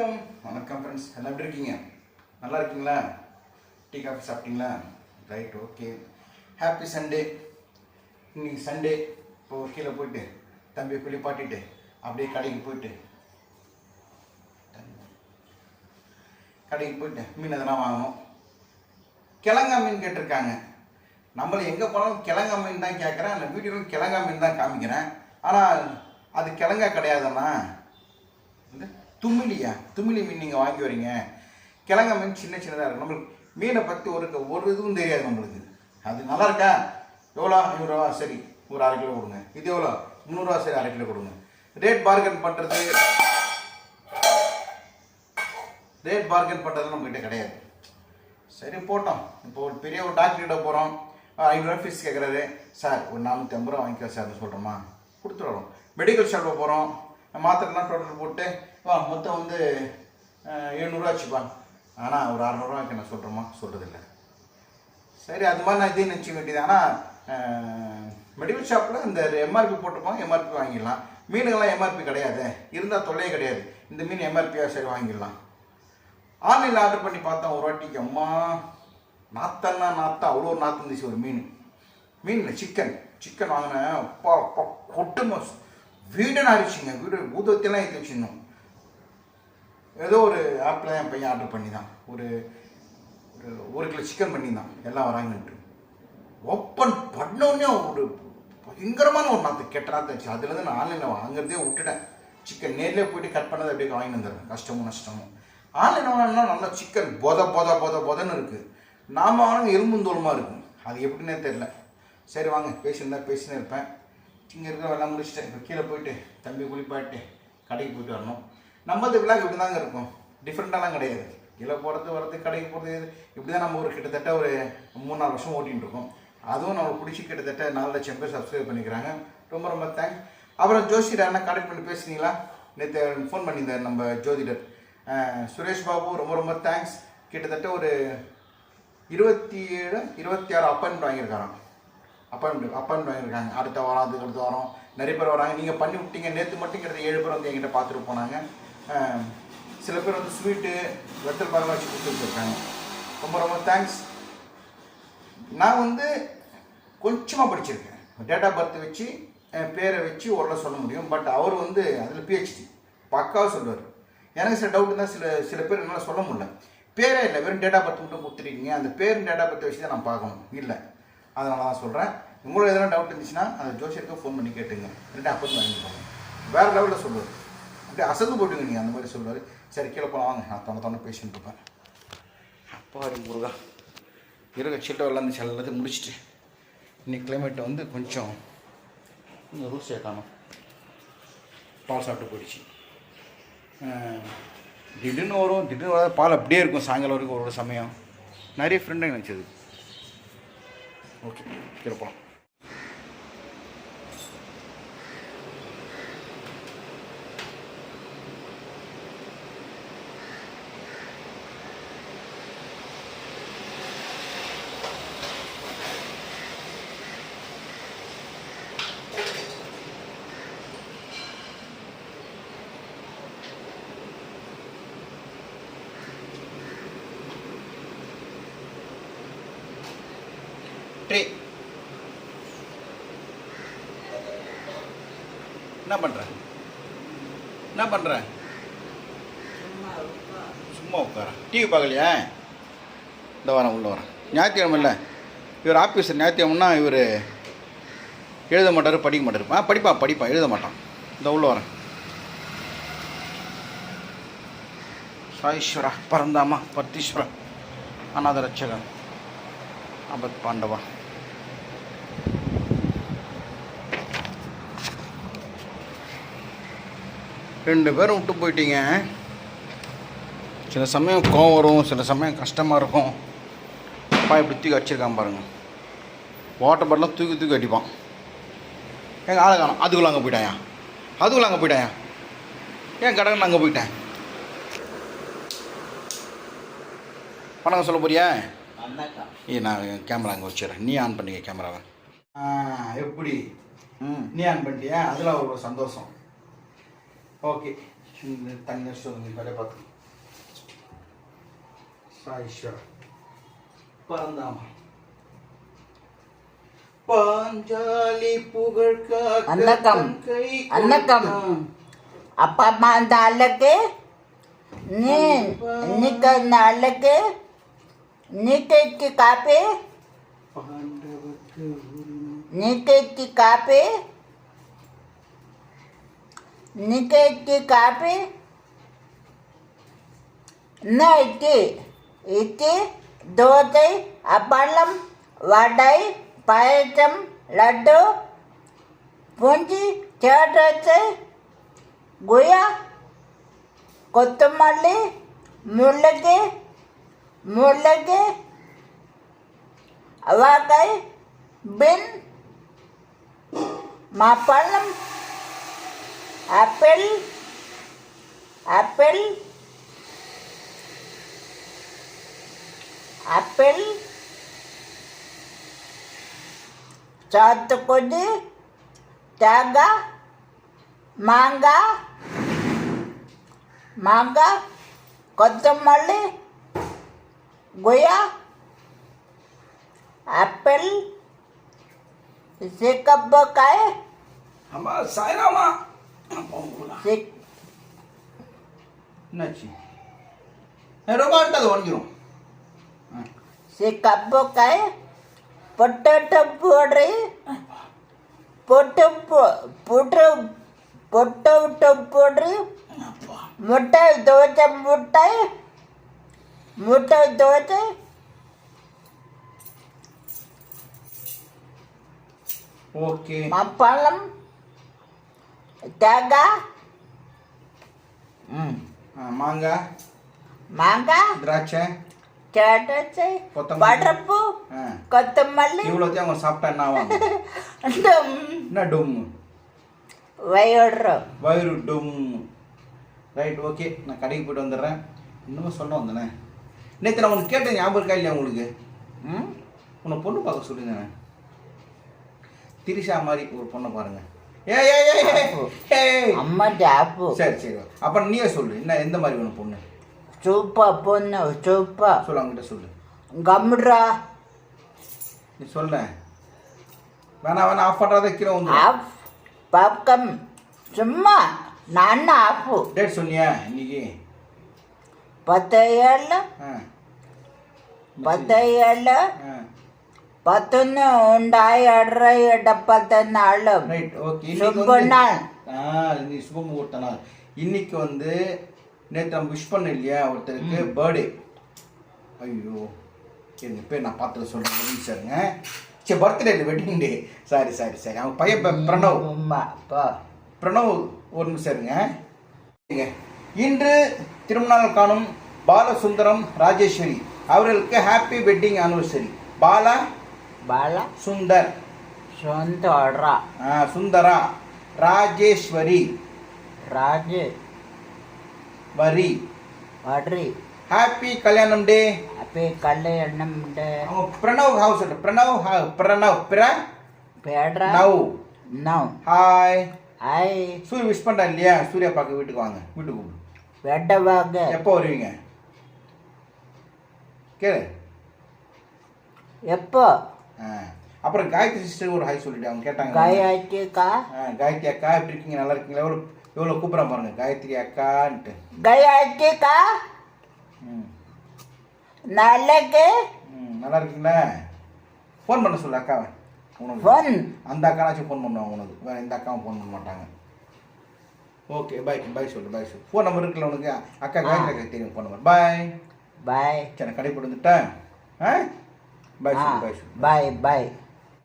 வணக்கம். வணக்கம் ஃப்ரெண்ட்ஸ் எல்லாம் எப்படி இருக்கீங்க? நல்லா இருக்கீங்களா? டீ காஃபி சாப்பிட்டீங்களா? ரைட் ஓகே ஹாப்பி சண்டே இன்னைக்கு சண்டே இப்போ கீழே போயிட்டு தம்பியை குளிப்பாட்டிட்டு அப்படியே கடைக்கு போயிட்டு கடைக்கு போயிட்டு மீன் எதனா வாங்கணும். கிழங்கா மீன் கேட்டிருக்காங்க. நம்மளை எங்கே போனாலும் கிழங்கா மீன் தான் கேட்குறேன். அந்த வீடியோவில் கிழங்கா மீன் தான் காமிக்கிறேன். ஆனால் அது கிழங்கா கிடையாதுண்ணா வந்து துமிலியா துமிலி மீன் நீங்கள் வாங்கி வரீங்க. கிழங்கா மீன் சின்ன சின்னதாக இருக்கும். நம்மளுக்கு மீனை பற்றி ஒரு ஒரு இதுவும் தெரியாது நம்மளுக்கு. அது நல்லா இருக்கா? எவ்வளோ? ஐநூறுரூவா சரி ஒரு அரை கிலோ கொடுங்க. இது எவ்வளோ? முந்நூறுரூவா சரி அரை கிலோ கொடுங்க. ரேட் பார்கன் பண்ணுறது ரேட் பார்கன் பண்ணுறது நம்மக்கிட்ட கிடையாது. சரி போட்டோம். இப்போ ஒரு பெரிய ஒரு டாக்டர்கிட்ட போகிறோம் ஐநூறுரூவா ஃபீஸ் கேட்குறாரு சார் ஒரு நானூற்றி ஐம்பது ரூபா வாங்கிக்கோ சார்னு சொல்கிறோமா கொடுத்துடுறோம். மெடிக்கல் ஷாப்பில் போகிறோம் மாத்திரைலாம் டோட்டல் போட்டு வா மொத்தம் வந்து எழுநூறுவாச்சுப்பா எழுநூறுவா வச்சுப்பா. ஆனால் ஒரு அறநூறுவாய்க்கு நான் சொல்கிறோமா சொல்கிறதில்ல சரி அது மாதிரி நான் இதையும் நினச்சிக்க வேண்டியது. ஆனால் மெடிக்கல் ஷாப்பில் இந்த எம்ஆர்பி போட்டிருப்பாங்க எம்ஆர்பி வாங்கிடலாம். மீனுங்கள்லாம் எம்ஆர்பி கிடையாது. இருந்தால் தொல்லையே கிடையாது. இந்த மீன் எம்ஆர்பியாக சரி வாங்கிடலாம். ஆன்லைனில் ஆர்டர் பண்ணி பார்த்தோம் ஒரு வாட்டிக்கு அம்மா நாத்தன்னா நாத்தா அவ்வளோ ஒரு நாற்று இருந்துச்சு ஒரு மீன். மீன் இல்லை சிக்கன் சிக்கன் வாங்கினேன். அப்பா அப்பா கொட்டுமா வீடு ஆயிடுச்சுங்க. வீடு பூதத்தெல்லாம் ஏற்றி வச்சிருந்தோம். ஏதோ ஒரு ஆப்பில் என் பையன் ஆர்டர் பண்ணி தான் ஒரு ஒரு ஒரு கிலோ சிக்கன் பண்ணியிருந்தான் எல்லாம் வராங்கன்ட்டு. ஓப்பன் பண்ணோடனே ஒரு பயங்கரமான ஒரு நாற்று கெட்ட நாற்று ஆச்சு அதுலேருந்து நான் ஆன்லைனில் வாங்குறதே விட்டுட்டேன். சிக்கன் நேரில் போயிட்டு கட் பண்ணதை அப்படியே வாங்கி வந்துடுறேன். கஷ்டமும் நஷ்டமும். ஆன்லைன் வாங்கினா நல்லா சிக்கன் பொத பொத பொத பொதன்னு இருக்குது நாம் வாங்க எலும்புந்தோலுமா இருக்கும். அது எப்படின்னே தெரில சரி வாங்க பேசியிருந்தா பேசினே இருப்பேன். இங்கே இருக்கிற எல்லாம் முடிச்சுட்டேன். இப்போ கீழே போயிட்டு தம்பி குளிப்பாட்டு கடைக்கு போயிட்டு வரணும். நம்மளது விழாக்கு இப்படி தாங்க இருக்கும் டிஃப்ரெண்ட்டாலாம் கிடையாது. கீழே போகிறது வரது கடைக்கு போகிறது இப்படி தான் நம்ம ஒரு கிட்டத்தட்ட ஒரு மூணு நாலு வருஷம் ஓட்டிகிட்டு இருக்கோம். அதுவும் நம்ம பிடிச்சி கிட்டத்தட்ட நாலு லட்சம் பேர் சப்ஸ்கிரைப் பண்ணிக்கிறாங்க. ரொம்ப ரொம்ப தேங்க்ஸ் அப்புறம் ஜோசியர் என்ன கான்டெக்ட் பண்ணி பேசுனீங்களா? நேற்று ஃபோன் பண்ணியிருந்தார் நம்ம ஜோதிடர். சுரேஷ் பாபு ரொம்ப ரொம்ப தேங்க்ஸ் கிட்டத்தட்ட ஒரு இருபத்தி ஏழு இருபத்தி ஆறு அப்பாயின்மெண்ட் வாங்கியிருக்காராம். அப்பாயின்மெண்ட் அப்பாயின்மெண்ட் வாங்கியிருக்காங்க. அடுத்த வாரம் அதுக்கு அடுத்த வாரம் நிறைய பேர் வராங்க. நீங்கள் பண்ணி விட்டீங்க. நேற்று மட்டும் கிட்டத்தட்ட ஏழு பேர் வந்து என்கிட்ட பார்த்துட்டு போனாங்க. சில பேர் வந்து ஸ்வீட்டு வெத்தல் பாகம் வச்சு கொடுத்துருக்காங்க. ரொம்ப ரொம்ப தேங்க்ஸ் நான் வந்து கொஞ்சமாக படிச்சிருக்கேன். டேட் ஆஃப் பர்த் வச்சு பேரை வச்சு ஓரளவு சொல்ல முடியும். பட் அவர் வந்து அதில் பிஹெச்டி பக்காவாக சொல்லுவார். எனக்கு சில டவுட் தான் சில சில பேர் என்னால் சொல்ல முடியல. பேரே இல்லை வெறும் டேட் ஆஃப் பர்த் மட்டும் கொடுத்துருக்கீங்க அந்த பேர் டேட் ஆஃப் பர்த் வச்சு தான் நான் பார்க்கணும். இல்லை. அதனால தான் சொல்கிறேன் உங்களுக்கு எதனா டவுட் இருந்துச்சுன்னா அந்த ஜோசியருக்கு ஃபோன் பண்ணி கேட்டுங்க. ரெண்டு அப்போ வாங்கிக்கோங்க. வேறு லெவலில் சொல்லுவார். அப்படியே அசந்து போட்டுங்க நீங்கள் அந்த மாதிரி சொல்லுவார் சரி கீழே போகலாம் வாங்க. நான் தொண்டை தொண்டை பேசிட்டு இருப்பேன் அப்பா முருகா. இருக்க சில்ல எல்லாம் எல்லாத்தையும் முடிச்சுட்டு. இன்னைக்கு கிளைமேட்டை வந்து கொஞ்சம் இந்த ரூல்ஸே காணும். பால் சாப்பிட்டு போயிடுச்சு. திடீர்னு வரும். திடீர்னு வராது பால் அப்படியே இருக்கும் சாயங்காலம் வரைக்கும் ஒரு ஒரு சமயம். நிறைய ஃப்ரெண்டுங்க நினச்சது. ஓகே கீழே போகலாம் என்ன பண்ணுற என்ன பண்ணுற சும்மா உட்கார. டிவி பார்க்கலையா? இந்த வரேன் உள்ள வரேன் ஞாயிற்றுக்கிழமை இல்லை. இவர் ஆஃபீஸர் ஞாயிற்றுக்கிழமைனா இவர் எழுத மாட்டார் படிக்க மாட்டார். ஆ படிப்பா படிப்பா எழுத மாட்டான். இந்த உள்ள வரேன் சாயீஸ்வரா பரந்தாமா பர்த்தீஸ்வரா அநாத ரட்சகன் அபத் பாண்டவா. ரெண்டு பேரும் விட்டு போயிட்டீங்க. சில சமயம் கோவம் வரும் சில சமயம் கஷ்டமாக இருக்கும். அப்பா இப்படி தூக்கி அடிச்சிருக்கான் பாருங்க. வாட்டர் பாட்டிலாம் தூக்கி தூக்கி அடிப்பான். எங்கள் ஆளை காணும். அதுக்குள்ள அங்கே போயிட்டாயா? அதுக்குள்ள அங்கே போயிட்டாயா? ஏன் கடவுள் அங்கே போயிட்டேன். வணக்கம் சொல்ல போறியா? ஏ நான் கேமரா அங்கே வச்சிடறேன். நீ ஆன் பண்ணிக்க கேமராவை எப்படி? ம். நீ ஆன் பண்ணிட்டியா? அதில் ஒரு சந்தோஷம். ஓகே இந்த தண்ணி வச்சுட்டு வந்து வேலையை பார்த்து சாயிஸ்வரா பரந்தாமா பாஞ்சாலி புகழ் காக்க அன்னக்கம். தன் கை அன்னக்கம். கொடுத்தான். அப்பா அம்மா அந்த அழகு நீ இன்னைக்கு அந்த அழகு நீக்கைக்கு காப்பி பாண்டவர்க்கு ஒரு நீக்கைக்கு காப்பி निकैट्टि कापि, न इति इति दोतै अपलं वडै पायसं लड्डु पुञ्जि चटचै, गुय கொத்தமல்லி முள்ளங்கி முள்ளங்கி அவக்காய் பின் மாப்பழம் एप्पल एप्पल एप्पल चातुकुज त्यागा मांगा मांगा कोत्तमल्ली गोया एप्पल इसे कब बकाए हमारा सायरा माँ என்னாச்சு? ரொம்ப அடுத்து அது உடஞ்சிரும் சிக்கப்பக்காய் பொட்டட்டோ போடுறி பொட்டு பொட்டு பொட்டு விட்டு போடுறி முட்டை தோச்ச முட்டை முட்டை தோச்ச ஓகே. பழம் தேங்காய் ம். ஆ, மாங்காய். மாங்காய்? திராட்சை. கொத்தமல்லி. படப்பு கொத்தமல்லி. இவ்வளோத்தையும் அவங்க சாப்பிட்டா என்ன ஆவாங்க? டும். என்ன டும்? வயிடுறோம் வயிறு டும். Right okay. நான் கடைக்கு போயிட்டு வந்துடுறேன். இன்னும் சொல்ல வந்தேனே. நேற்று நான் உனக்கு கேட்டேன் ஞாபகம் இருக்கா இல்லையா உங்களுக்கு? ம். உன்னை பொண்ணு பார்க்க சொல்லியிருந்தேன். திரிஷா மாதிரி ஒரு பொண்ணை பாருங்க. ஏ ஏ ஏ ஏ. ஏய் அம்மா ஜாப்பு சரி சரி. அப்போ நீயே சொல்லு. என்ன எந்த மாதிரி வேணும் பொண்ணு? சூப்பர் பொண்ணு சூப்பர் சொல்லு அவங்ககிட்ட சொல்லு. கம்முட்ரா நீ சொல்ல. வேணா வேணா ஆஃப் பண்ணுறத கீழே வந்து ஆஃப் பக்கம் சும்மா. நான் ஆஃபு டேட் சொன்னியா இன்னைக்கு? பத்து ஏழு பத்து ஏழு ಪತ್ತನ್ನು ಉಂಡಾಯಿ ಅಡ್ರೈ டப்பத்தன் அள்ளும் ரைட் ஓகே சுப்புண்ணால். ஆ நீ சுபம் ஊட்டனால் இன்னைக்கு வந்து நேற்று நம்ம விஷ் பண்ண இல்லையா ஒருத்தருக்கு பர்த்டே ஐயோ என் பேர் நான் பார்த்து சொல்கிறேன் சரிங்க சரி பர்த்டே இல்லை wedding day sorry sorry sorry அவன் பையன் பிரணவ் உம்மா பிரணவ் ஒரு நிமிஷம் இருங்க இன்று திருமணம் காணும் பாலசுந்தரம் ராஜேஸ்வரி அவர்களுக்கு ஹாப்பி வெட்டிங் anniversary. பாலா ಬಾಲ ಸುಂದರ್. ಸುಂದರ. சுந்தரா ರಾಜೇಶ್ವರಿ. ರಾಜೇ. வரி ವರಿ ஹாப்பி கல்யாணம் டே ஹாப்பி கல்யாணம் டே அவன் பிரணவ் ஹவுஸ் பிரணவ் பிரணவ் பிர பேட்ரா now now hi hi Suriya wish பண்ணுறா இல்லையா சூர்யா பார்க்க வீட்டுக்கு வாங்க வீட்டுக்கு கூப்பிடு வெட்ட வாங்க எப்போ வருவீங்க கேளு எப்போ அப்புறம் காயத்ரி சிஸ்டர் ஒரு ஹை சொல்லிட்டு அவங்க கேட்டாங்க காயத்ரி அக்கா? காயத்ரி அக்கா எப்படி இருக்கீங்க? நல்லா இருக்கீங்களா? எவ்வளோ எவ்வளோ கூப்பிட பாருங்க. காயத்ரி அக்கான்ட்டு. காயத்ரி அக்கா? நல்லா இருக்கு நல்லா இருக்கீங்களா? ஃபோன் பண்ண சொல்லு அக்கா உனக்கு. ஃபோன் அந்த அக்கானாச்சும் ஃபோன் பண்ணுவாங்க உனக்கு. வேறு எந்த அக்காவும் ஃபோன் பண்ண மாட்டாங்க. ஓகே பை பை சொல்லு பை சொல்லு. ஃபோன் நம்பர் இருக்குல்ல உனக்கு? அக்கா காயத்ரி அக்கா தெரியும் ஃபோன் நம்பர் பாய் பாய் சரி கடைப்பிடிந்துட்டேன் ஆ? Bye bye bye.